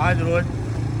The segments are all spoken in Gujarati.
આજ રોજ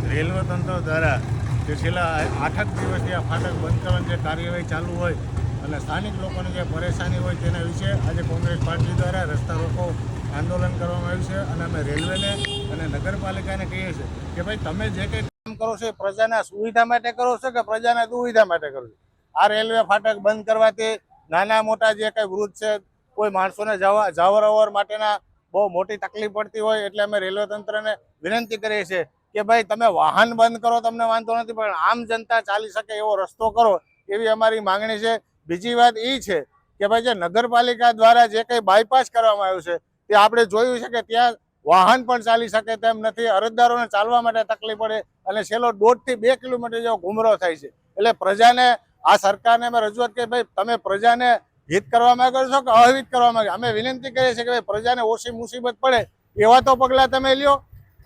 રેલવે તંત્ર દ્વારા જે છેલ્લા આઠક દિવસથી આ ફાટક બંધ કરવાની જે કાર્યવાહી ચાલુ હોય અને સ્થાનિક લોકોની જે પરેશાની હોય તેના વિશે આજે કોંગ્રેસ પાર્ટી દ્વારા રસ્તા રોકો આંદોલન કરવામાં આવ્યું છે અને અમે રેલવેને અને નગરપાલિકાને કહીએ છીએ કે ભાઈ તમે જે કંઈ કામ કરો છો એ પ્રજાના સુવિધા માટે કરો છો કે પ્રજાના દુવિધા માટે કરો છો? આ રેલવે ફાટક બંધ કરવાથી નાના મોટા જે કંઈ વૃદ્ધ છે, કોઈ માણસોને જવા જાવર અવર માટેના બહુ મોટી તકલીફ પડતી હોય એટલે અમે રેલવે તંત્રને વિનંતી કરીએ છીએ કે ભાઈ, તમે વાહન બંધ કરો, તમને વાંધો નથી, પણ આમ જનતા ચાલી શકે એવો રસ્તો કરો એવી અમારી માંગણી છે. બીજી વાત એ છે કે ભાઈ, જે નગરપાલિકા દ્વારા જે કંઈ બાયપાસ કરવામાં આવ્યું છે તે આપણે જોયું છે કે ત્યાં વાહન પણ ચાલી શકે તેમ નથી. અરજદારોને ચાલવા માટે તકલીફ પડે અને છેલ્લો દોઢથી બે કિલોમીટર જેવો ઘુમરો થાય છે. એટલે પ્રજાને, આ સરકારને અમે રજૂઆત કરી, ભાઈ, તમે પ્રજાને હિત કરવા માંગો છો કે અહિત કરવા માંગે અમે વિનંતી કરીએ છીએ કે ભાઈ પ્રજાને ઓછી મુસીબત પડે, એવા તો પગલાં તમે લ્યો.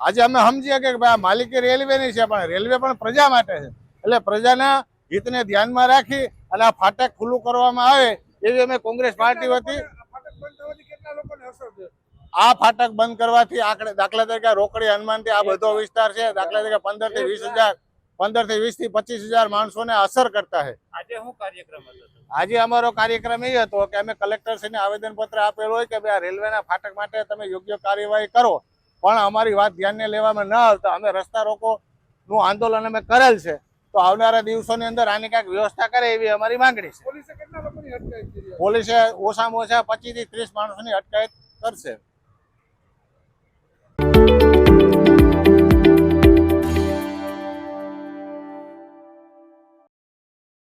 આજે અમે સમજીએ કે ભાઈ આ માલિકી રેલવેની છે, પણ રેલવે પણ પ્રજા માટે છે. એટલે પ્રજાના હિતને ધ્યાનમાં રાખી અને આ ફાટક ખુલ્લું કરવામાં આવે એવી અમે કોંગ્રેસ પાર્ટી વતી આ ફાટક બંધ કરવાથી આંકડે દાખલા તરીકે રોકડી હનુમાનથી આ બધો વિસ્તાર છે, દાખલા તરીકે પંદરથી વીસ હજાર પંદરથી વીસથી પચીસ હજાર માણસોને અસર કરતા હે. આજે શું કાર્યક્રમ હતો આજે અમારો કાર્યક્રમ એ હતો કે અમે કલેક્ટરશ્રીને આવેદનપત્ર આપેલું હોય કે ભાઈ આ રેલવેના ફાટક માટે તમે યોગ્ય કાર્યવાહી કરો. પણ અમારી વાત ધ્યાનને લેવામાં ન આવતા અમે રસ્તા રોકો નું આંદોલન અમે કરેલ છે. તો આવનારા દિવસોની અંદર આની કાંઈક વ્યવસ્થા કરે એવી અમારી માંગણી છે. પોલીસે ઓછામાં ઓછા પચીસથી ત્રીસ માણસોની અટકાયત કરશે.